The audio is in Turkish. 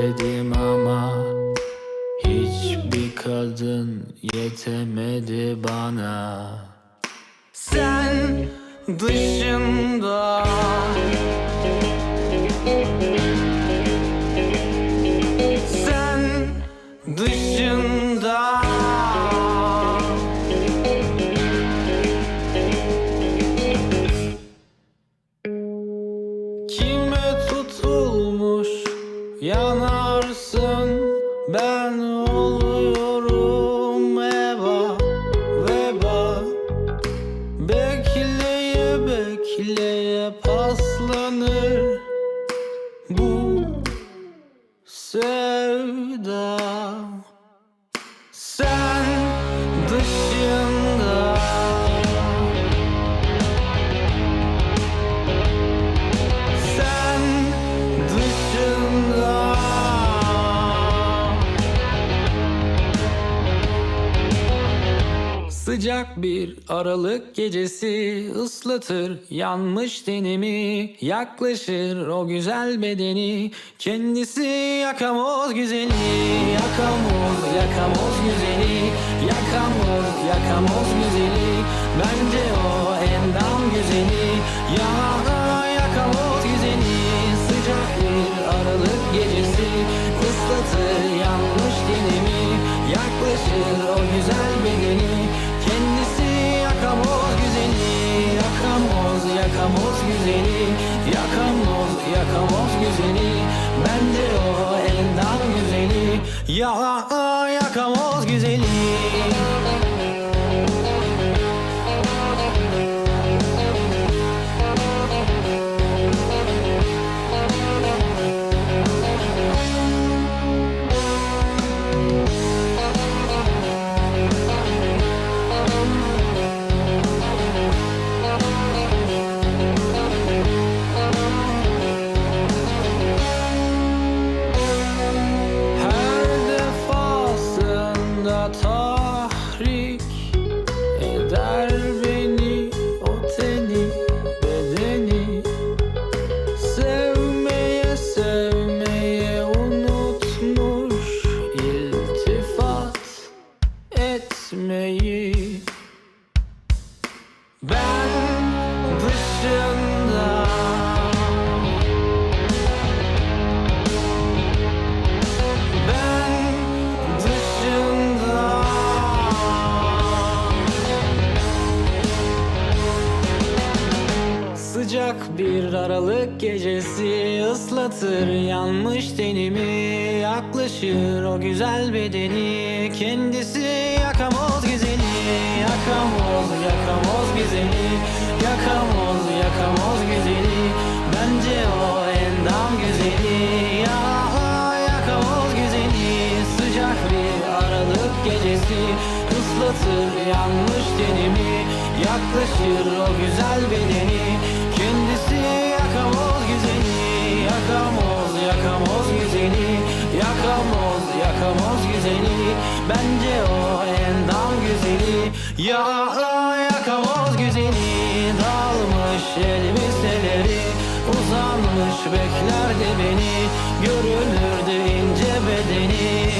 istedim ama Hiçbir kadın yetemedi bana. Sen dışında Sen dışında Kime tutulmuş yana ben oluyorum Eva Veba. Bekleye bekleye paslanır Bu sevda Sıcak bir aralık gecesi ıslatır yanmış tenimi. Yaklaşır o güzel bedeni. Kendisi yakamoz güzeli. Yakamoz yakamoz güzeli. Yakamoz yakamoz güzeli. Bence o endam güzeli Yakamoz güzeli Bence o endam güzeli. Ya yakamoz güzeli aralık gecesi ıslatır yanmış tenimi. Yaklaşır o güzel bedeni. Kendisi yakamoz güzeli Yakamoz yakamoz güzeli Yakamoz yakamoz güzeli Bence o endam güzeli Ya yakamoz güzeli Sıcak bir aralık gecesi ıslatır yanmış tenimi. Yaklaşır o güzel bedeni Yakamoz yakamoz güzeli. Yakamoz yakamoz güzeli. Bence o endam güzeli. Ya yakamoz güzeli. Dalmış elbiseleri Uzanmış beklerdi beni. Görünürdü ince bedeni